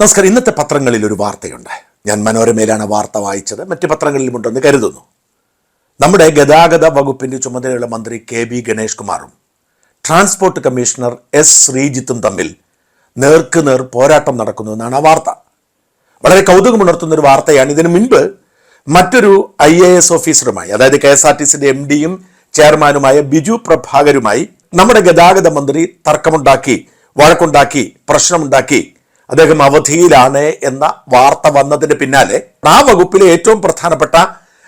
നമസ്കാരം. ഇന്നത്തെ പത്രങ്ങളിൽ ഒരു വാർത്തയുണ്ട്. ഞാൻ മനോരമയിലാണ് വാർത്ത വായിച്ചത്. മറ്റ് പത്രങ്ങളിലുമുണ്ടെന്ന് കരുതുന്നു. നമ്മുടെ ഗതാഗത വകുപ്പിന്റെ ചുമതലയുള്ള മന്ത്രി കെ ബി ഗണേഷ് കുമാറും ട്രാൻസ്പോർട്ട് കമ്മീഷണർ എസ് ശ്രീജിത്തും തമ്മിൽ നേർക്ക് നേർ പോരാട്ടം നടക്കുന്നു എന്നാണ് ആ വാർത്ത. വളരെ കൗതുകമുണർത്തുന്ന ഒരു വാർത്തയാണ്. ഇതിനു മുൻപ് മറ്റൊരു ഐ എ എസ് ഓഫീസറുമായി അതായത് കെ എസ് ആർ ടി സിന്റെ എം ഡിയും ചെയർമാനുമായ ബിജു പ്രഭാകരുമായി നമ്മുടെ ഗതാഗത മന്ത്രി തർക്കമുണ്ടാക്കി വഴക്കുണ്ടാക്കി പ്രശ്നമുണ്ടാക്കി അദ്ദേഹം അവധിയിലാണ് എന്ന വാർത്ത വന്നതിന് പിന്നാലെ ആ വകുപ്പിലെ ഏറ്റവും പ്രധാനപ്പെട്ട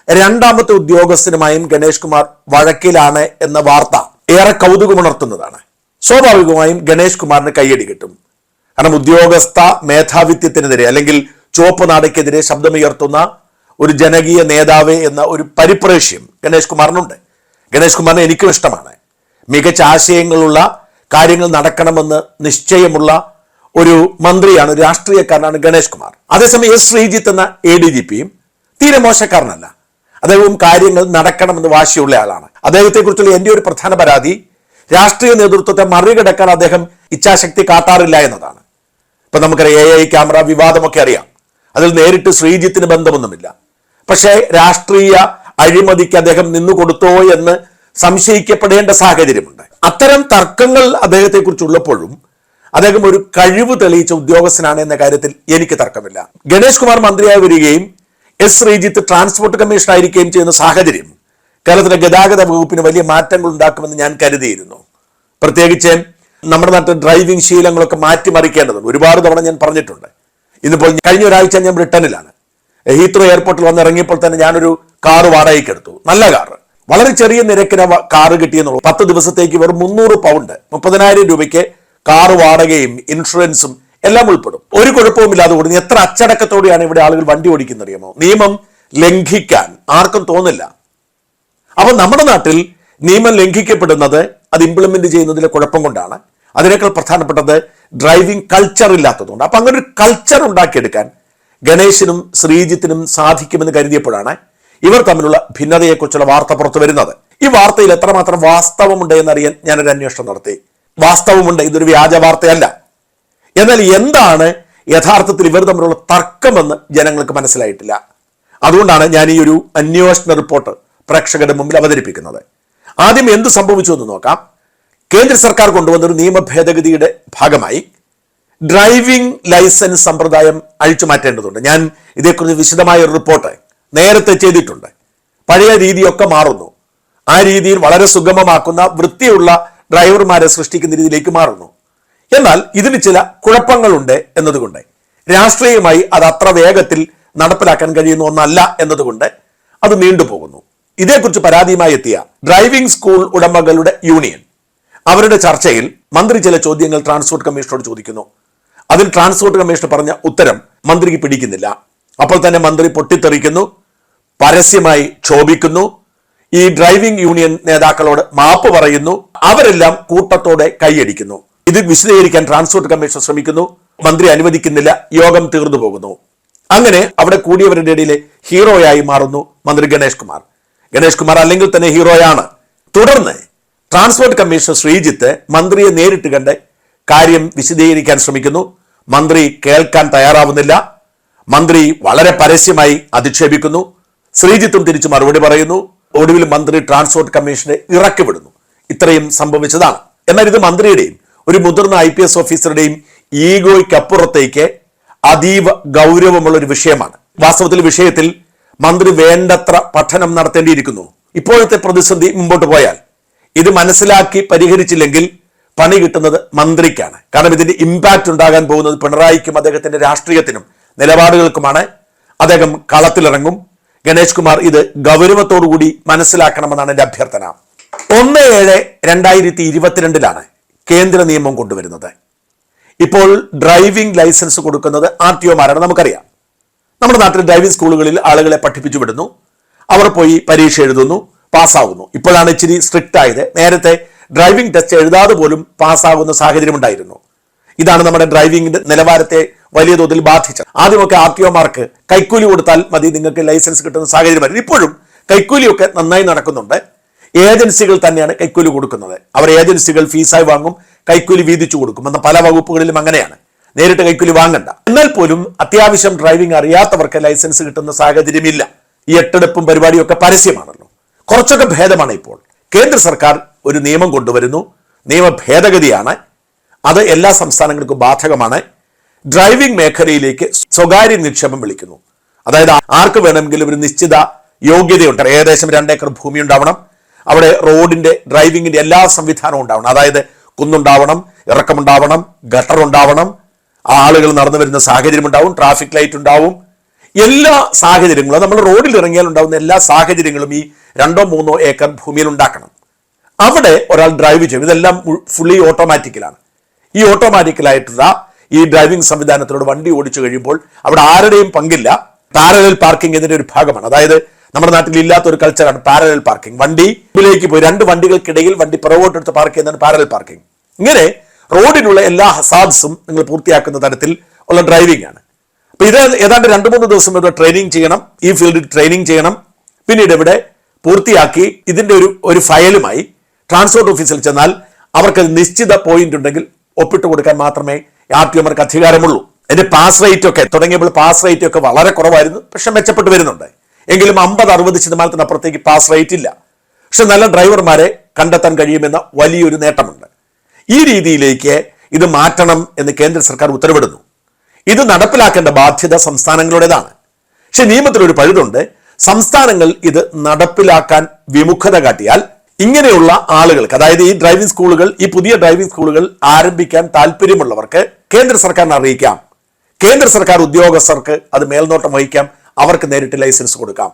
രണ്ടാമത്തെ ഉദ്യോഗസ്ഥനുമായും ഗണേഷ് കുമാർ വഴക്കിലാണ് എന്ന വാർത്ത ഏറെ കൗതുകമുണർത്തുന്നതാണ്. സ്വാഭാവികമായും ഗണേഷ് കുമാറിന് കയ്യടി കിട്ടും. കാരണം ഉദ്യോഗസ്ഥ മേധാവിത്വത്തിനെതിരെ അല്ലെങ്കിൽ ചുവപ്പ് നാടയ്ക്കെതിരെ ശബ്ദമുയർത്തുന്ന ഒരു ജനകീയ നേതാവ് എന്ന ഒരു പരിപ്രേഷ്യം ഗണേഷ് കുമാറിനുണ്ട്. ഗണേഷ് കുമാറിന് എനിക്കും ഇഷ്ടമാണ്. മികച്ച ആശയങ്ങളുള്ള കാര്യങ്ങൾ നടക്കണമെന്ന് നിശ്ചയമുള്ള ഒരു മന്ത്രിയാണ് രാഷ്ട്രീയക്കാരനാണ് ഗണേഷ് കുമാർ. അതേസമയം എസ് ശ്രീജിത്ത് എന്ന എ ഡി ജി പിയും തീരെ മോശക്കാരനല്ല. അദ്ദേഹവും കാര്യങ്ങൾ നടക്കണമെന്ന് വാശിയുള്ള ആളാണ്. അദ്ദേഹത്തെക്കുറിച്ചുള്ള എന്റെ ഒരു പ്രധാന പരാതി രാഷ്ട്രീയ നേതൃത്വത്തെ മറികടക്കാൻ അദ്ദേഹം ഇച്ഛാശക്തി കാട്ടാറില്ല എന്നതാണ്. ഇപ്പൊ നമുക്കറിയാം എ ഐ ക്യാമറ വിവാദമൊക്കെ അറിയാം. അതിൽ നേരിട്ട് ശ്രീജിത്തിന് ബന്ധമൊന്നുമില്ല. പക്ഷേ രാഷ്ട്രീയ അഴിമതിക്ക് അദ്ദേഹം നിന്നു കൊടുത്തോ എന്ന് സംശയിക്കപ്പെടേണ്ട സാഹചര്യമുണ്ട്. അത്തരം തർക്കങ്ങൾ അദ്ദേഹത്തെ കുറിച്ചുള്ളപ്പോഴും അദ്ദേഹം ഒരു കഴിവ് തെളിയിച്ച ഉദ്യോഗസ്ഥനാണ് എന്ന കാര്യത്തിൽ എനിക്ക് തർക്കമില്ല. ഗണേഷ് കുമാർ മന്ത്രിയായി വരികയും എസ് ശ്രീജിത്ത് ട്രാൻസ്പോർട്ട് കമ്മീഷൻ ആയിരിക്കുകയും ചെയ്യുന്ന സാഹചര്യം കേരളത്തിലെ ഗതാഗത വകുപ്പിന് വലിയ മാറ്റങ്ങൾ ഉണ്ടാക്കുമെന്ന് ഞാൻ കരുതിയിരുന്നു. പ്രത്യേകിച്ച് നമ്മുടെ നാട്ടിൽ ഡ്രൈവിംഗ് ശീലങ്ങളൊക്കെ മാറ്റിമറിക്കേണ്ടതുണ്ട് ഒരുപാട് തവണ ഞാൻ പറഞ്ഞിട്ടുണ്ട്. ഇന്നിപ്പോൾ കഴിഞ്ഞ ഒരാഴ്ച ഞാൻ ബ്രിട്ടനിലാണ്. ഹീത്രോ എയർപോർട്ടിൽ വന്ന് ഇറങ്ങിയപ്പോൾ തന്നെ ഞാനൊരു കാറ് വാടകയ്ക്ക് എടുത്തു. നല്ല കാറ്. വളരെ ചെറിയ നിരക്കിന് കാറ് കിട്ടിയെന്നുള്ളൂ. പത്ത് ദിവസത്തേക്ക് വെറും മുന്നൂറ് പൗണ്ട് മുപ്പതിനായിരം രൂപയ്ക്ക് കാറ് വാടകയും ഇൻഷുറൻസും എല്ലാം ഉൾപ്പെടും. ഒരു കുഴപ്പവുമില്ലാതെ ഓടുന്നു എത്ര അച്ചടക്കത്തോടെയാണ് ഇവിടെ ആളുകൾ വണ്ടി ഓടിക്കുന്നത് അറിയാമോ നിയമം ലംഘിക്കാൻ ആർക്കും തോന്നില്ല. അപ്പൊ നമ്മുടെ നാട്ടിൽ നിയമം ലംഘിക്കപ്പെടുന്നത് അത് ഇംപ്ലിമെന്റ് ചെയ്യുന്നതിലെ കുഴപ്പം കൊണ്ടാണ്. അതിനേക്കാൾ പ്രധാനപ്പെട്ടത് ഡ്രൈവിംഗ് കൾച്ചർ ഇല്ലാത്തതുകൊണ്ട്. അപ്പൊ അങ്ങനെ ഒരു കൾച്ചർ ഉണ്ടാക്കിയെടുക്കാൻ ഗണേശനും ശ്രീജിത്തിനും സാധിക്കുമെന്ന് കരുതിയപ്പോഴാണ് ഇവർ തമ്മിലുള്ള ഭിന്നതയെക്കുറിച്ചുള്ള വാർത്ത പുറത്തു വരുന്നത്. ഈ വാർത്തയിൽ എത്രമാത്രം വാസ്തവമുണ്ട് എന്നറിയാൻ ഞാനൊരു അന്വേഷണം നടത്തി. വാസ്തവമുണ്ട് ഇതൊരു വ്യാജ വാർത്തയല്ല. എന്നാൽ എന്താണ് യഥാർത്ഥത്തിൽ ഇവർ തമ്മിലുള്ള തർക്കമെന്ന് ജനങ്ങൾക്ക് മനസ്സിലായിട്ടില്ല. അതുകൊണ്ടാണ് ഞാൻ ഈ ഒരു അന്വേഷണ റിപ്പോർട്ട് പ്രേക്ഷകരുടെ മുമ്പിൽ അവതരിപ്പിക്കുന്നത്. ആദ്യം എന്ത് സംഭവിച്ചു എന്ന് നോക്കാം. കേന്ദ്ര സർക്കാർ കൊണ്ടുവന്നൊരു നിയമ ഭേദഗതിയുടെ ഭാഗമായി ഡ്രൈവിംഗ് ലൈസൻസ് സമ്പ്രദായം അഴിച്ചു മാറ്റേണ്ടതുണ്ട് ഞാൻ ഇതേക്കുറിച്ച് വിശദമായ ഒരു റിപ്പോർട്ട് നേരത്തെ ചെയ്തിട്ടുണ്ട്. പഴയ രീതിയൊക്കെ മാറുന്നു. ആ രീതിയിൽ വളരെ സുഗമമാക്കുന്ന വൃത്തിയുള്ള ഡ്രൈവർമാരെ സൃഷ്ടിക്കുന്ന രീതിയിലേക്ക് മാറുന്നു. എന്നാൽ ഇതിന് ചില കുഴപ്പങ്ങളുണ്ട് എന്നതുകൊണ്ട് രാഷ്ട്രീയമായി അത് അത്ര വേഗത്തിൽ നടപ്പിലാക്കാൻ കഴിയുന്ന ഒന്നല്ല എന്നതുകൊണ്ട് അത് നീണ്ടുപോകുന്നു. ഇതേക്കുറിച്ച് പരാതിയുമായി എത്തിയ ഡ്രൈവിംഗ് സ്കൂൾ ഉടമകളുടെ യൂണിയൻ അവരുടെ ചർച്ചയിൽ മന്ത്രി ചില ചോദ്യങ്ങൾ ട്രാൻസ്പോർട്ട് കമ്മീഷനോട് ചോദിക്കുന്നു. അതിൽ ട്രാൻസ്പോർട്ട് കമ്മീഷൻ പറഞ്ഞ ഉത്തരം മന്ത്രിക്ക് പിടിക്കുന്നില്ല. അപ്പോൾ തന്നെ മന്ത്രി പൊട്ടിത്തെറിക്കുന്നു പരസ്യമായി ക്ഷോഭിക്കുന്നു ഈ ഡ്രൈവിംഗ് യൂണിയൻ നേതാക്കളോട് മാപ്പ് പറയുന്നു. അവരെല്ലാം കൂട്ടത്തോടെ കൈയടിക്കുന്നു. ഇത് വിശദീകരിക്കാൻ ട്രാൻസ്പോർട്ട് കമ്മീഷൻ ശ്രമിക്കുന്നു. മന്ത്രി അനുവദിക്കുന്നില്ല. യോഗം തീർന്നു പോകുന്നു. അങ്ങനെ അവിടെ കൂടിയവരുടെ ഇടയിലെ ഹീറോയായി മാറുന്നു മന്ത്രി ഗണേഷ് കുമാർ. ഗണേഷ് കുമാർ അല്ലെങ്കിൽ തന്നെ ഹീറോയാണ്. തുടർന്ന് ട്രാൻസ്പോർട്ട് കമ്മീഷണർ ശ്രീജിത്ത് മന്ത്രിയെ നേരിട്ട് കണ്ട് കാര്യം വിശദീകരിക്കാൻ ശ്രമിക്കുന്നു. മന്ത്രി കേൾക്കാൻ തയ്യാറാവുന്നില്ല. മന്ത്രി വളരെ പരസ്യമായി അധിക്ഷേപിക്കുന്നു. ശ്രീജിത്തും തിരിച്ചു മറുപടി പറയുന്നു. ഒടുവിൽ മന്ത്രി ട്രാൻസ്പോർട്ട് കമ്മീഷനെ ഇറക്കിവിടുന്നു. ഇത്രയും സംഭവിച്ചതാണ്. എന്നാൽ ഇത് മന്ത്രിയുടെയും ഒരു മുതിർന്ന ഐ പി എസ് ഓഫീസറുടെയും ഈഗോയ്ക്കപ്പുറത്തേക്ക് അതീവ ഗൗരവമുള്ള ഒരു വിഷയമാണ്. വാസ്തവത്തിൽ വിഷയത്തിൽ മന്ത്രി വേണ്ടത്ര പഠനം നടത്തേണ്ടിയിരിക്കുന്നു. ഇപ്പോഴത്തെ പ്രതിസന്ധി മുമ്പോട്ട് പോയാൽ ഇത് മനസ്സിലാക്കി പരിഹരിച്ചില്ലെങ്കിൽ പണി കിട്ടുന്നത് മന്ത്രിക്കാണ്. കാരണം ഇതിന്റെ ഇമ്പാക്റ്റ് ഉണ്ടാകാൻ പോകുന്നത് പിണറായിക്കും അദ്ദേഹത്തിന്റെ രാഷ്ട്രീയത്തിനും നിലപാടുകൾക്കുമാണ്. അദ്ദേഹം കളത്തിലിറങ്ങും. ഗണേഷ് കുമാർ ഇത് ഗൗരവത്തോടുകൂടി മനസ്സിലാക്കണമെന്നാണ് എന്റെ അഭ്യർത്ഥന. ഒന്ന് ഏഴ് രണ്ടായിരത്തി ഇരുപത്തിരണ്ടിലാണ് കേന്ദ്ര നിയമം കൊണ്ടുവരുന്നത്. ഇപ്പോൾ ഡ്രൈവിംഗ് ലൈസൻസ് കൊടുക്കുന്നത് ആർ ടി ഒമാരാണ് നമുക്കറിയാം. നമ്മുടെ നാട്ടിൽ ഡ്രൈവിംഗ് സ്കൂളുകളിൽ ആളുകളെ പഠിപ്പിച്ചു വിടുന്നു. അവർ പോയി പരീക്ഷ എഴുതുന്നു പാസ്സാകുന്നു ഇപ്പോഴാണ് ഇച്ചിരി സ്ട്രിക്റ്റ് ആയത്. നേരത്തെ ഡ്രൈവിംഗ് ടെസ്റ്റ് എഴുതാതെ പോലും പാസ്സാകുന്ന സാഹചര്യം ഉണ്ടായിരുന്നു. ഇതാണ് നമ്മുടെ ഡ്രൈവിംഗിന്റെ നിലവാരത്തെ വലിയ തോതിൽ ബാധിച്ചത് ആദ്യമൊക്കെ ആർ ടി ഒമാർക്ക് കൈക്കൂലി കൊടുത്താൽ മതി നിങ്ങൾക്ക് ലൈസൻസ് കിട്ടുന്ന സാഹചര്യം സാഹചര്യമായിരുന്നു ഇപ്പോഴും കൈക്കൂലിയൊക്കെ നന്നായി നടക്കുന്നുണ്ട്. ഏജൻസികൾ തന്നെയാണ് കൈക്കൂലി കൊടുക്കുന്നത്. അവർ ഏജൻസികൾ ഫീസായി വാങ്ങും കൈക്കൂലി വീതിച്ചു കൊടുക്കും. എന്ന പല വകുപ്പുകളിലും അങ്ങനെയാണ്. നേരിട്ട് കൈക്കൂലി വാങ്ങണ്ട. എന്നാൽ പോലും അത്യാവശ്യം ഡ്രൈവിംഗ് അറിയാത്തവർക്ക് ലൈസൻസ് കിട്ടുന്ന സാഹചര്യമില്ല. ഈ എട്ടെടുപ്പും പരിപാടിയൊക്കെ പരസ്യമാണല്ലോ. കുറച്ചൊക്കെ ഭേദമാണ് ഇപ്പോൾ. കേന്ദ്ര സർക്കാർ ഒരു നിയമം കൊണ്ടുവരുന്നു. നിയമ ഭേദഗതിയാണ് അത് എല്ലാ സംസ്ഥാനങ്ങൾക്കും ബാധകമാണ്. ഡ്രൈവിംഗ് മേഖലയിലേക്ക് സ്വകാര്യ നിക്ഷേപം വിളിക്കുന്നു. അതായത് ആർക്ക് വേണമെങ്കിലും ഒരു നിശ്ചിത യോഗ്യതയുണ്ട്. ഏകദേശം രണ്ടേക്കർ ഭൂമി ഉണ്ടാവണം. അവിടെ റോഡിന്റെ ഡ്രൈവിങ്ങിന്റെ എല്ലാ സംവിധാനവും ഉണ്ടാവണം. അതായത് കുന്നുണ്ടാവണം ഇറക്കമുണ്ടാവണം ഗട്ടർ ഉണ്ടാവണം ആളുകൾ നടന്നു വരുന്ന സാഹചര്യം ഉണ്ടാവും ട്രാഫിക് ലൈറ്റ് ഉണ്ടാവും. എല്ലാ സാഹചര്യങ്ങളും നമ്മൾ റോഡിൽ ഇറങ്ങിയാൽ ഉണ്ടാവുന്ന എല്ലാ സാഹചര്യങ്ങളും ഈ രണ്ടോ മൂന്നോ ഏക്കർ ഭൂമിയിൽ ഉണ്ടാക്കണം. അവിടെ ഒരാൾ ഡ്രൈവ് ചെയ്യും. ഇതെല്ലാം ഫുള്ളി ഓട്ടോമാറ്റിക്കലാണ്. ഈ ഓട്ടോമാറ്റിക്കലായിട്ടുള്ള ഈ ഡ്രൈവിംഗ് സംവിധാനത്തിലൂടെ വണ്ടി ഓടിച്ചു കഴിയുമ്പോൾ അവിടെ ആരുടെയും പങ്കില്ല. പാരലൽ പാർക്കിംഗ് ഇതിന്റെ ഒരു ഭാഗമാണ്. അതായത് നമ്മുടെ നാട്ടിൽ ഇല്ലാത്ത ഒരു കൾച്ചറാണ് പാരലൽ പാർക്കിംഗ് വണ്ടി ഇതിലേക്ക് പോയി രണ്ട് വണ്ടികൾക്കിടയിൽ വണ്ടി പുറകോട്ടെടുത്ത് പാർക്ക് ചെയ്യുന്നതാണ് പാരലൽ പാർക്കിംഗ് ഇങ്ങനെ റോഡിലുള്ള എല്ലാ ഹസാദ്സും നിങ്ങൾ പൂർത്തിയാക്കുന്ന തരത്തിൽ ഉള്ള ഡ്രൈവിംഗ് ആണ്. അപ്പൊ ഇത് ഏതാണ്ട് രണ്ട് മൂന്ന് ദിവസം ഇവിടെ ട്രെയിനിങ് ചെയ്യണം. ഈ ഫീൽഡിൽ ട്രെയിനിങ് ചെയ്യണം. പിന്നീട് ഇവിടെ പൂർത്തിയാക്കി ഇതിന്റെ ഒരു ഒരു ഫയലുമായി ട്രാൻസ്പോർട്ട് ഓഫീസിൽ ചെന്നാൽ അവർക്ക് നിശ്ചിത പോയിന്റ് ഉണ്ടെങ്കിൽ ഒപ്പിട്ട് കൊടുക്കാൻ മാത്രമേ ആർ ടി എമാർക്ക് അധികാരമുള്ളൂ. എന്റെ പാസ് റേറ്റ് ഒക്കെ തുടങ്ങിയപ്പോൾ പാസ് റേറ്റ് ഒക്കെ വളരെ കുറവായിരുന്നു. പക്ഷെ മെച്ചപ്പെട്ട് വരുന്നുണ്ട്. എങ്കിലും അമ്പത് അറുപത് ശതമാനത്തിനപ്പുറത്തേക്ക് പാസ് റേറ്റ് ഇല്ല. പക്ഷെ നല്ല ഡ്രൈവർമാരെ കണ്ടെത്താൻ കഴിയുമെന്ന വലിയൊരു നേട്ടമുണ്ട്. ഈ രീതിയിലേക്ക് ഇത് മാറ്റണം എന്ന് കേന്ദ്ര സർക്കാർ ഉത്തരവിടുന്നു. ഇത് നടപ്പിലാക്കേണ്ട ബാധ്യത സംസ്ഥാനങ്ങളുടേതാണ്. പക്ഷെ നിയമത്തിൽ ഒരു പഴുതുണ്ട്. സംസ്ഥാനങ്ങൾ ഇത് നടപ്പിലാക്കാൻ വിമുഖത കാട്ടിയാൽ ഇങ്ങനെയുള്ള ആളുകൾക്ക് അതായത് ഈ ഡ്രൈവിംഗ് സ്കൂളുകൾ ഈ പുതിയ ഡ്രൈവിംഗ് സ്കൂളുകൾ ആരംഭിക്കാൻ താല്പര്യമുള്ളവർക്ക് കേന്ദ്ര സർക്കാരിനെ അറിയിക്കാം. കേന്ദ്ര സർക്കാർ ഉദ്യോഗസ്ഥർക്ക് അത് മേൽനോട്ടം വഹിക്കാം. അവർക്ക് നേരിട്ട് ലൈസൻസ് കൊടുക്കാം.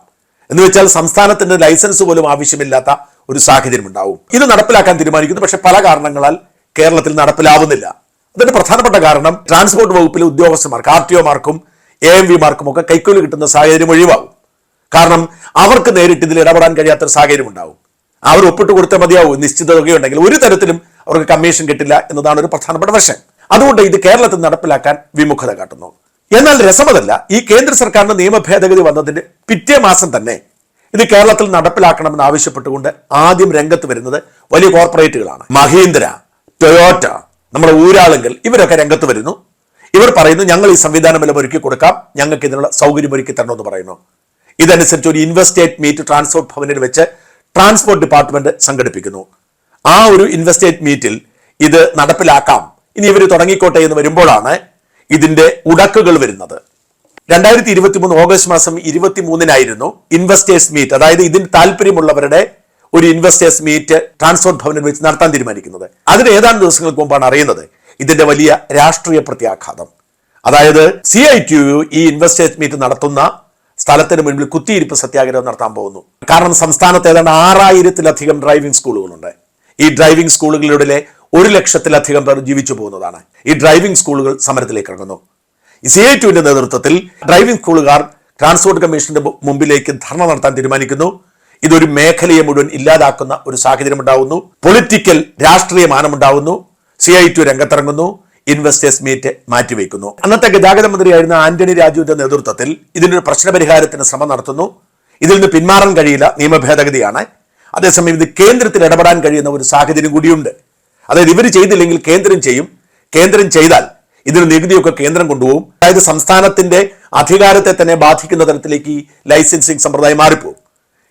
എന്ന് വെച്ചാൽ സംസ്ഥാനത്തിന്റെ ലൈസൻസ് പോലും ആവശ്യമില്ലാത്ത ഒരു സാഹചര്യം ഉണ്ടാവും. ഇത് നടപ്പിലാക്കാൻ തീരുമാനിക്കുന്നു. പക്ഷെ പല കാരണങ്ങളാൽ കേരളത്തിൽ നടപ്പിലാവുന്നില്ല. അതിന്റെ പ്രധാനപ്പെട്ട കാരണം ട്രാൻസ്പോർട്ട് വകുപ്പിലെ ഉദ്യോഗസ്ഥന്മാർക്ക് ആർ ടി ഒമാർക്കും എ എം വിമാർക്കും ഒക്കെ കൈക്കൂലി കിട്ടുന്ന സാഹചര്യം ഒഴിവാകും. കാരണം അവർക്ക് നേരിട്ട് ഇതിൽ ഇടപെടാൻ കഴിയാത്തൊരു സാഹചര്യം ഉണ്ടാവും. അവർ ഒപ്പിട്ട് കൊടുത്താൽ മതിയാവും നിശ്ചിത തുകയുണ്ടെങ്കിൽ. ഒരു തരത്തിലും അവർക്ക് കമ്മീഷൻ കിട്ടില്ല എന്നതാണ് ഒരു പ്രധാനപ്പെട്ട വശം. അതുകൊണ്ട് ഇത് കേരളത്തിൽ നടപ്പിലാക്കാൻ വിമുഖത കാട്ടുന്നു. എന്നാൽ രസമതല്ല ഈ കേന്ദ്ര സർക്കാരിന്റെ നിയമ ഭേദഗതി വന്നതിന്റെ പിറ്റേ മാസം തന്നെ ഇത് കേരളത്തിൽ നടപ്പിലാക്കണമെന്ന് ആവശ്യപ്പെട്ടുകൊണ്ട് ആദ്യം രംഗത്ത് വരുന്നത് വലിയ കോർപ്പറേറ്റുകളാണ്. മഹീന്ദ്ര ടൊയോട്ട നമ്മുടെ ഊരാളുങ്കൽ ഇവരൊക്കെ രംഗത്ത് വരുന്നു. ഇവർ പറയുന്നു ഞങ്ങൾ ഈ സംവിധാനമെല്ലാം ഒരുക്കി കൊടുക്കാം ഞങ്ങൾക്ക് ഇതിനുള്ള സൗകര്യം ഒരുക്കി തരണമെന്ന് പറയുന്നു. ഇതനുസരിച്ച് ഒരു ഇൻവെസ്റ്റേറ്റ് മീറ്റ് ട്രാൻസ്പോർട്ട് ഭവനിൽ വെച്ച് ട്രാൻസ്പോർട്ട് ഡിപ്പാർട്ട്മെന്റ് സംഘടിപ്പിക്കുന്നു. ആ ഒരു ഇൻവെസ്റ്റേറ്റ് മീറ്റിൽ ഇത് നടപ്പിലാക്കാം. ഇനി ഇവർ തുടങ്ങിക്കോട്ടെ എന്ന് വരുമ്പോഴാണ് ഇതിന്റെ ഉടക്കുകൾ വരുന്നത്. രണ്ടായിരത്തി ഇരുപത്തി മൂന്ന് ഓഗസ്റ്റ് മാസം ഇരുപത്തി മൂന്നിനായിരുന്നു ഇൻവെസ്റ്റേഴ്സ് മീറ്റ് അതായത് ഇതിന് താല്പര്യമുള്ളവരുടെ ഒരു ഇൻവെസ്റ്റേഴ്സ് മീറ്റ് ട്രാൻസ്പോർട്ട് ഭവനിൽ വെച്ച് നടത്താൻ തീരുമാനിക്കുന്നത്. അതിന് ഏതാനും ദിവസങ്ങൾക്ക് മുമ്പാണ് അറിയുന്നത് ഇതിന്റെ വലിയ രാഷ്ട്രീയ പ്രത്യാഘാതം. അതായത് സി ഐ ടി യു ഈ ഇൻവെസ്റ്റേഴ്സ് മീറ്റ് നടത്തുന്ന സ്ഥലത്തിന് മുൻപിൽ കുത്തിയിരിപ്പ് സത്യാഗ്രഹം നടത്താൻ പോകുന്നു. കാരണം സംസ്ഥാനത്ത് ഏതാണ്ട് ആറായിരത്തിലധികം ഡ്രൈവിംഗ് സ്കൂളുകളുണ്ട് ഈ ഡ്രൈവിംഗ് സ്കൂളുകളിലൂടെ ഒരു ലക്ഷത്തിലധികം പേർ ജീവിച്ചു പോകുന്നതാണ്. ഈ ഡ്രൈവിംഗ് സ്കൂളുകൾ സമരത്തിലേക്ക് ഇറങ്ങുന്നു. സി ഐ ടുവിന്റെ നേതൃത്വത്തിൽ ഡ്രൈവിംഗ് സ്കൂളുകാർ ട്രാൻസ്പോർട്ട് കമ്മീഷന്റെ മുമ്പിലേക്ക് ധർണ നടത്താൻ തീരുമാനിക്കുന്നു. ഇതൊരു മേഖലയെ മുഴുവൻ ഇല്ലാതാക്കുന്ന ഒരു സാഹചര്യം ഉണ്ടാവുന്നു പൊളിറ്റിക്കൽ രാഷ്ട്രീയ മാനമുണ്ടാവുന്നു. സി ഐ ടു രംഗത്തിറങ്ങുന്നു. ഇൻവെസ്റ്റേഴ്സ് മീറ്റ് മാറ്റിവെക്കുന്നു. അന്നത്തെ ഗതാഗത മന്ത്രിയായിരുന്ന ആന്റണി രാജുവിന്റെ നേതൃത്വത്തിൽ ഇതിനൊരു പ്രശ്നപരിഹാരത്തിന് ശ്രമം നടത്തുന്നു. ഇതിൽ നിന്ന് പിന്മാറാൻ കഴിയില്ല നിയമ ഭേദഗതിയാണ് അതേസമയം ഇത് കേന്ദ്രത്തിൽ ഇടപെടാൻ കഴിയുന്ന ഒരു സാഹചര്യം കൂടിയുണ്ട്. അതായത് ഇവർ ചെയ്തില്ലെങ്കിൽ കേന്ദ്രം ചെയ്യും. കേന്ദ്രം ചെയ്താൽ ഇതിന് നികുതിയൊക്കെ കേന്ദ്രം കൊണ്ടുപോകും. അതായത് സംസ്ഥാനത്തിന്റെ അധികാരത്തെ തന്നെ ബാധിക്കുന്ന തരത്തിലേക്ക് ഈ ലൈസൻസിങ് സമ്പ്രദായം മാറിപ്പോകും.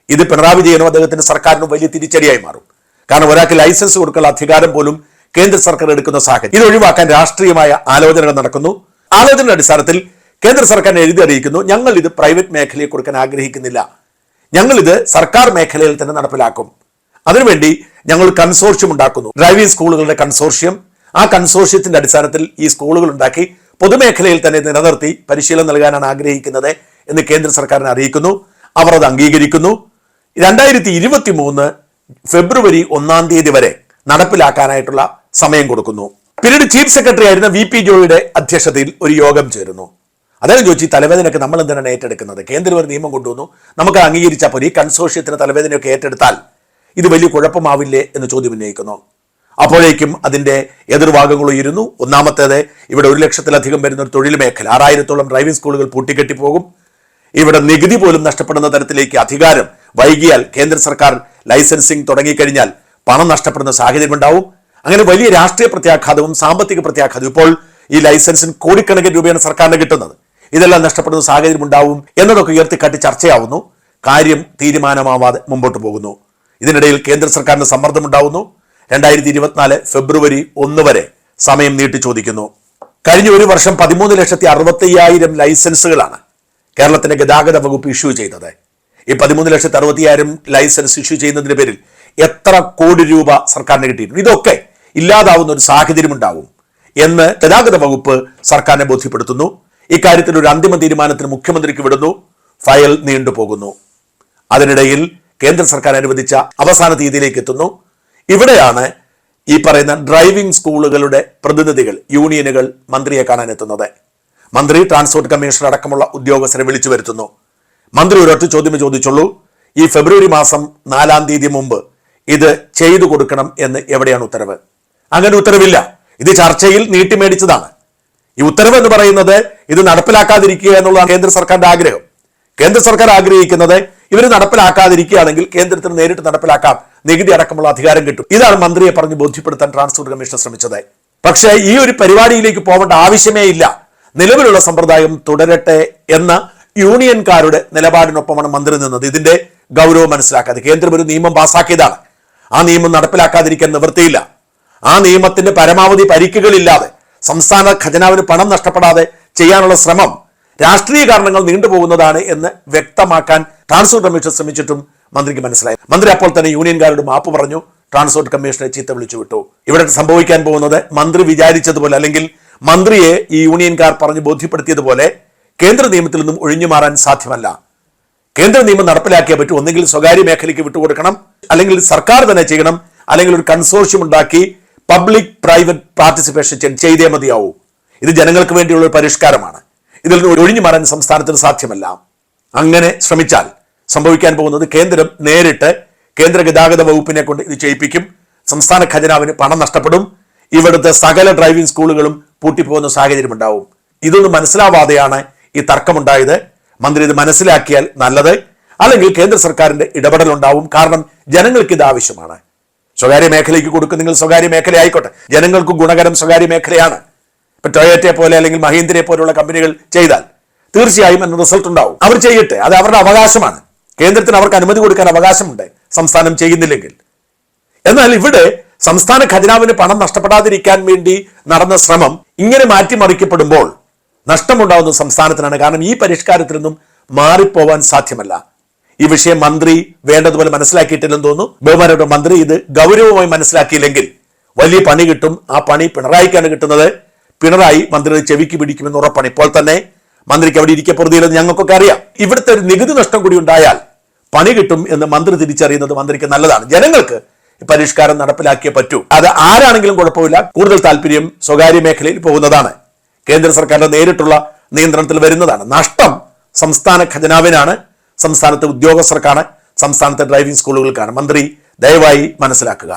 ഇത് പിണറായി വിജയനും അദ്ദേഹത്തിന്റെ സർക്കാരിനും വലിയ തിരിച്ചടിയായി മാറും. കാരണം ഒരാൾക്ക് ലൈസൻസ് കൊടുക്കാനുള്ള അധികാരം പോലും കേന്ദ്ര സർക്കാർ എടുക്കുന്ന സാഹചര്യം. ഇത് ഒഴിവാക്കാൻ രാഷ്ട്രീയമായ ആലോചനകൾ നടക്കുന്നു. ആലോചനയുടെ അടിസ്ഥാനത്തിൽ കേന്ദ്ര സർക്കാരിനെ എഴുതി അറിയിക്കുന്നു ഞങ്ങൾ ഇത് പ്രൈവറ്റ് മേഖലയിൽ കൊടുക്കാൻ ആഗ്രഹിക്കുന്നില്ല. ഞങ്ങൾ ഇത് സർക്കാർ മേഖലയിൽ തന്നെ നടപ്പിലാക്കും. അതിനുവേണ്ടി ഞങ്ങൾ കൺസോർഷ്യം ഉണ്ടാക്കുന്നു. ഡ്രൈവിംഗ് സ്കൂളുകളുടെ കൺസോർഷ്യം. ആ കൺസോർഷ്യത്തിന്റെ അടിസ്ഥാനത്തിൽ ഈ സ്കൂളുകൾ ഉണ്ടാക്കി പൊതുമേഖലയിൽ തന്നെ നിലനിർത്തി പരിശീലനം നൽകാനാണ് ആഗ്രഹിക്കുന്നത് എന്ന് കേന്ദ്ര സർക്കാരിനെ അറിയിക്കുന്നു. അവർ അത് അംഗീകരിക്കുന്നു. രണ്ടായിരത്തി ഫെബ്രുവരി ഒന്നാം തീയതി വരെ നടപ്പിലാക്കാനായിട്ടുള്ള സമയം കൊടുക്കുന്നു. പിന്നീട് ചീഫ് സെക്രട്ടറി ആയിരുന്ന വി പി ജോയിയുടെ അധ്യക്ഷതയിൽ ഒരു യോഗം ചേരുന്നു. അദ്ദേഹം ചോദിച്ചു തലവേദനയൊക്കെ നമ്മൾ എന്തിനാണ് ഏറ്റെടുക്കുന്നത്? കേന്ദ്രം ഒരു നിയമം കൊണ്ടുവന്നു. നമുക്ക് അംഗീകരിച്ചാൽ പോലും ഈ കൺസോഷ്യത്തിന് തലവേദനയൊക്കെ ഏറ്റെടുത്താൽ ഇത് വലിയ കുഴപ്പമാവില്ലേ എന്ന് ചോദ്യം ഉന്നയിക്കുന്നു. അപ്പോഴേക്കും അതിന്റെ എതിർഭാഗങ്ങളും ഇരുന്നു ഒന്നാമത്തേത് ഇവിടെ ഒരു ലക്ഷത്തിലധികം വരുന്ന ഒരു തൊഴിൽ മേഖല. ആറായിരത്തോളം ഡ്രൈവിംഗ് സ്കൂളുകൾ പൂട്ടിക്കെട്ടി പോകും. ഇവിടെ നികുതി പോലും നഷ്ടപ്പെടുന്ന തരത്തിലേക്ക് അധികാരം വൈകിയാൽ കേന്ദ്ര സർക്കാർ ലൈസൻസിങ് തുടങ്ങിക്കഴിഞ്ഞാൽ പണം നഷ്ടപ്പെടുന്ന സാഹചര്യം ഉണ്ടാവും അങ്ങനെ വലിയ രാഷ്ട്രീയ പ്രത്യാഘാതവും സാമ്പത്തിക പ്രത്യാഘാതവും ഇപ്പോൾ ഈ ലൈസൻസിന് കോടിക്കണക്കിന് രൂപയാണ് സർക്കാരിന് കിട്ടുന്നത്. ഇതെല്ലാം നഷ്ടപ്പെടുന്ന സാഹചര്യം ഉണ്ടാവും എന്നതൊക്കെ ഉയർത്തിക്കാട്ടി ചർച്ചയാവുന്നു. കാര്യം തീരുമാനമാവാതെ മുമ്പോട്ട് പോകുന്നു. ഇതിനിടയിൽ കേന്ദ്ര സർക്കാരിന് സമ്മർദ്ദമുണ്ടാവുന്നു രണ്ടായിരത്തി ഇരുപത്തിനാല് ഫെബ്രുവരി ഒന്ന് വരെ സമയം നീട്ടി ചോദിക്കുന്നു. കഴിഞ്ഞ ഒരു വർഷം പതിമൂന്ന് ലക്ഷത്തി അറുപത്തി അയ്യായിരം ലൈസൻസുകളാണ് കേരളത്തിന്റെ ഗതാഗത വകുപ്പ് ഇഷ്യൂ ചെയ്തത്. ഈ പതിമൂന്ന് ലക്ഷത്തി അറുപത്തിയായിരം ലൈസൻസ് ഇഷ്യൂ ചെയ്യുന്നതിന്റെ പേരിൽ എത്ര കോടി രൂപ സർക്കാരിന് കിട്ടിയിട്ടുണ്ട് ഇതൊക്കെ ഇല്ലാതാവുന്ന ഒരു സാഹചര്യം ഉണ്ടാവും എന്ന് ഗതാഗത വകുപ്പ് സർക്കാരിനെ ബോധ്യപ്പെടുത്തുന്നു. ഇക്കാര്യത്തിൽ ഒരു അന്തിമ തീരുമാനത്തിന് മുഖ്യമന്ത്രിക്ക് വിടുന്നു. ഫയൽ നീണ്ടുപോകുന്നു. അതിനിടയിൽ കേന്ദ്ര സർക്കാർ അനുവദിച്ച അവസാന തീയതിയിലേക്ക് എത്തുന്നു. ഇവിടെയാണ് ഈ പറയുന്ന ഡ്രൈവിംഗ് സ്കൂളുകളുടെ പ്രതിനിധികൾ യൂണിയനുകൾ മന്ത്രിയെ കാണാൻ എത്തുന്നത് മന്ത്രി ട്രാൻസ്പോർട്ട് കമ്മീഷണർ അടക്കമുള്ള ഉദ്യോഗസ്ഥരെ വിളിച്ചു വരുത്തുന്നു. മന്ത്രി ഒരൊറ്റ ചോദ്യമേ ചോദിച്ചുള്ളൂ. ഈ ഫെബ്രുവരി മാസം നാലാം തീയതി മുമ്പ് ഇത് ചെയ്തു കൊടുക്കണം എന്ന് എവിടെയാണ് ഉത്തരവ്? അങ്ങനെ ഉത്തരവില്ല. ഇത് ചർച്ചയിൽ നീട്ടി മേടിച്ചതാണ് ഈ ഉത്തരവ് എന്ന് പറയുന്നത് ഇത് നടപ്പിലാക്കാതിരിക്കുക എന്നുള്ളതാണ് കേന്ദ്ര സർക്കാരിന്റെ ആഗ്രഹം. കേന്ദ്ര സർക്കാർ ആഗ്രഹിക്കുന്നത് ഇവർ നടപ്പിലാക്കാതിരിക്കുകയാണെങ്കിൽ കേന്ദ്രത്തിന് നേരിട്ട് നടപ്പിലാക്കാം. നികുതി അടക്കമുള്ള അധികാരം കിട്ടും. ഇതാണ് മന്ത്രിയെ പറഞ്ഞ് ബോധ്യപ്പെടുത്താൻ ട്രാൻസ്പോർട്ട് കമ്മീഷൻ ശ്രമിച്ചത്. പക്ഷേ ഈ ഒരു പരിപാടിയിലേക്ക് പോകേണ്ട ആവശ്യമേ ഇല്ല. നിലവിലുള്ള സമ്പ്രദായം തുടരട്ടെ എന്ന യൂണിയൻകാരുടെ നിലപാടിനൊപ്പമാണ് മന്ത്രി നിന്നത്. ഇതിന്റെ ഗൗരവം മനസ്സിലാക്കാതെ കേന്ദ്രം ഒരു നിയമം പാസാക്കിയതാണ്. ആ നിയമം നടപ്പിലാക്കാതിരിക്കാൻ നിവൃത്തിയില്ല. ആ നിയമത്തിന്റെ പരമാവധി പരിക്കുകളില്ലാതെ സംസ്ഥാന ഖജനാവിന് പണം നഷ്ടപ്പെടാതെ ചെയ്യാനുള്ള ശ്രമം രാഷ്ട്രീയ കാരണങ്ങൾ നീണ്ടുപോകുന്നതാണ് എന്ന് വ്യക്തമാക്കാൻ ട്രാൻസ്പോർട്ട് കമ്മീഷൻ ശ്രമിച്ചിട്ടും മന്ത്രിക്ക് മനസ്സിലായി. മന്ത്രി അപ്പോൾ തന്നെ യൂണിയൻകാരോട് മാപ്പ് പറഞ്ഞു ട്രാൻസ്പോർട്ട് കമ്മീഷനെ ചീത്ത വിളിച്ചു വിട്ടു. ഇവിടെ സംഭവിക്കാൻ പോകുന്നത് മന്ത്രി വിചാരിച്ചതുപോലെ അല്ലെങ്കിൽ മന്ത്രിയെ ഈ യൂണിയൻകാർ പറഞ്ഞ് ബോധ്യപ്പെടുത്തിയതുപോലെ കേന്ദ്ര നിയമത്തിൽ നിന്നും ഒഴിഞ്ഞു മാറാൻ സാധ്യമല്ല. കേന്ദ്ര നിയമം നടപ്പിലാക്കിയേ പറ്റൂ. ഒന്നെങ്കിൽ സ്വകാര്യ മേഖലയ്ക്ക് വിട്ടുകൊടുക്കണം അല്ലെങ്കിൽ സർക്കാർ തന്നെ ചെയ്യണം അല്ലെങ്കിൽ ഒരു കൺസോർഷ്യം ഉണ്ടാക്കി പബ്ലിക് പ്രൈവറ്റ് പാർട്ടിസിപ്പേഷൻ ചെയ്തേ മതിയാവൂ. ഇത് ജനങ്ങൾക്ക് വേണ്ടിയുള്ള ഒരു പരിഷ്കാരമാണ്. ഇതിൽ നിന്ന് ഒഴിഞ്ഞു മാറാൻ സംസ്ഥാനത്തിന് സാധ്യമല്ല. അങ്ങനെ ശ്രമിച്ചാൽ സംഭവിക്കാൻ പോകുന്നത് കേന്ദ്രം നേരിട്ട് കേന്ദ്ര ഗതാഗത വകുപ്പിനെ കൊണ്ട് ഇത് ചെയ്യിപ്പിക്കും. സംസ്ഥാന ഖജനാവിന് പണം നഷ്ടപ്പെടും. ഇവിടുത്തെ സകല ഡ്രൈവിംഗ് സ്കൂളുകളും പൂട്ടിപ്പോകുന്ന സാഹചര്യം ഉണ്ടാവും. ഇതൊന്നും മനസ്സിലാവാതെയാണ് ഈ തർക്കമുണ്ടായത്. മന്ത്രി ഇത് മനസ്സിലാക്കിയാൽ നല്ലത്. അല്ലെങ്കിൽ കേന്ദ്ര സർക്കാരിന്റെ ഇടപെടൽ ഉണ്ടാവും കാരണം ജനങ്ങൾക്ക് ഇത് ആവശ്യമാണ്. സ്വകാര്യ മേഖലയ്ക്ക് കൊടുക്കും നിങ്ങൾ സ്വകാര്യ മേഖല ആയിക്കോട്ടെ. ജനങ്ങൾക്ക് ഗുണകരം സ്വകാര്യ മേഖലയാണ്. ഇപ്പൊ ടൊയറ്റയെ പോലെ അല്ലെങ്കിൽ മഹീന്ദ്രയെ പോലെയുള്ള കമ്പനികൾ ചെയ്താൽ തീർച്ചയായും അതിന് റിസൾട്ട് ഉണ്ടാവും. അവർ ചെയ്യട്ടെ. അത് അവരുടെ അവകാശമാണ്. കേന്ദ്രത്തിന് അവർക്ക് അനുമതി കൊടുക്കാൻ അവകാശമുണ്ട്. സംസ്ഥാനം ചെയ്യുന്നില്ലെങ്കിൽ. എന്നാൽ ഇവിടെ സംസ്ഥാന ഖജനാവിന് പണം നഷ്ടപ്പെടാതിരിക്കാൻ വേണ്ടി നടന്ന ശ്രമം ഇങ്ങനെ മാറ്റിമറിക്കപ്പെടുമ്പോൾ നഷ്ടമുണ്ടാവുന്ന സംസ്ഥാനത്തിനാണ്. കാരണം ഈ പരിഷ്കാരത്തിൽ നിന്നും മാറിപ്പോവാൻ സാധ്യമല്ല. ഈ വിഷയം മന്ത്രി വേണ്ടതുപോലെ മനസ്സിലാക്കിയിട്ടില്ലെന്ന് തോന്നുന്നു. ബഹുമാനപ്പെട്ട മന്ത്രി ഇത് ഗൗരവമായി മനസ്സിലാക്കിയില്ലെങ്കിൽ വലിയ പണി കിട്ടും. ആ പണി പിണറായിക്കാണ് കിട്ടുന്നത്. പിണറായി മന്ത്രിയുടെ ചെവിക്ക് പിടിക്കുമെന്ന് ഉറപ്പാണ്. ഇപ്പോൾ തന്നെ മന്ത്രിക്ക് അവിടെ ഇരിക്കാൻ ഇരിക്കപ്പുറതിയില്ലെന്ന് ഞങ്ങൾക്കൊക്കെ അറിയാം. ഇവിടുത്തെ ഒരു നികുതി നഷ്ടം കൂടി ഉണ്ടായാൽ പണി കിട്ടും എന്ന് മന്ത്രി തിരിച്ചറിയുന്നത് മന്ത്രിക്ക് നല്ലതാണ്. ജനങ്ങൾക്ക് പരിഷ്കാരം നടപ്പിലാക്കിയേ പറ്റൂ. അത് ആരാണെങ്കിലും കുഴപ്പമില്ല. കൂടുതൽ താല്പര്യം സ്വകാര്യ മേഖലയിൽ പോകുന്നതാണ്. കേന്ദ്ര സർക്കാരിന്റെ നേരിട്ടുള്ള നിയന്ത്രണത്തിൽ വരുന്നതാണ്. നഷ്ടം സംസ്ഥാന ഖജനാവിനാണ്. സംസ്ഥാനത്തെ ഉദ്യോഗസ്ഥർക്കാണ് സംസ്ഥാനത്തെ ഡ്രൈവിംഗ് സ്കൂളുകൾക്കാണ് മന്ത്രി ദയവായി മനസ്സിലാക്കുക.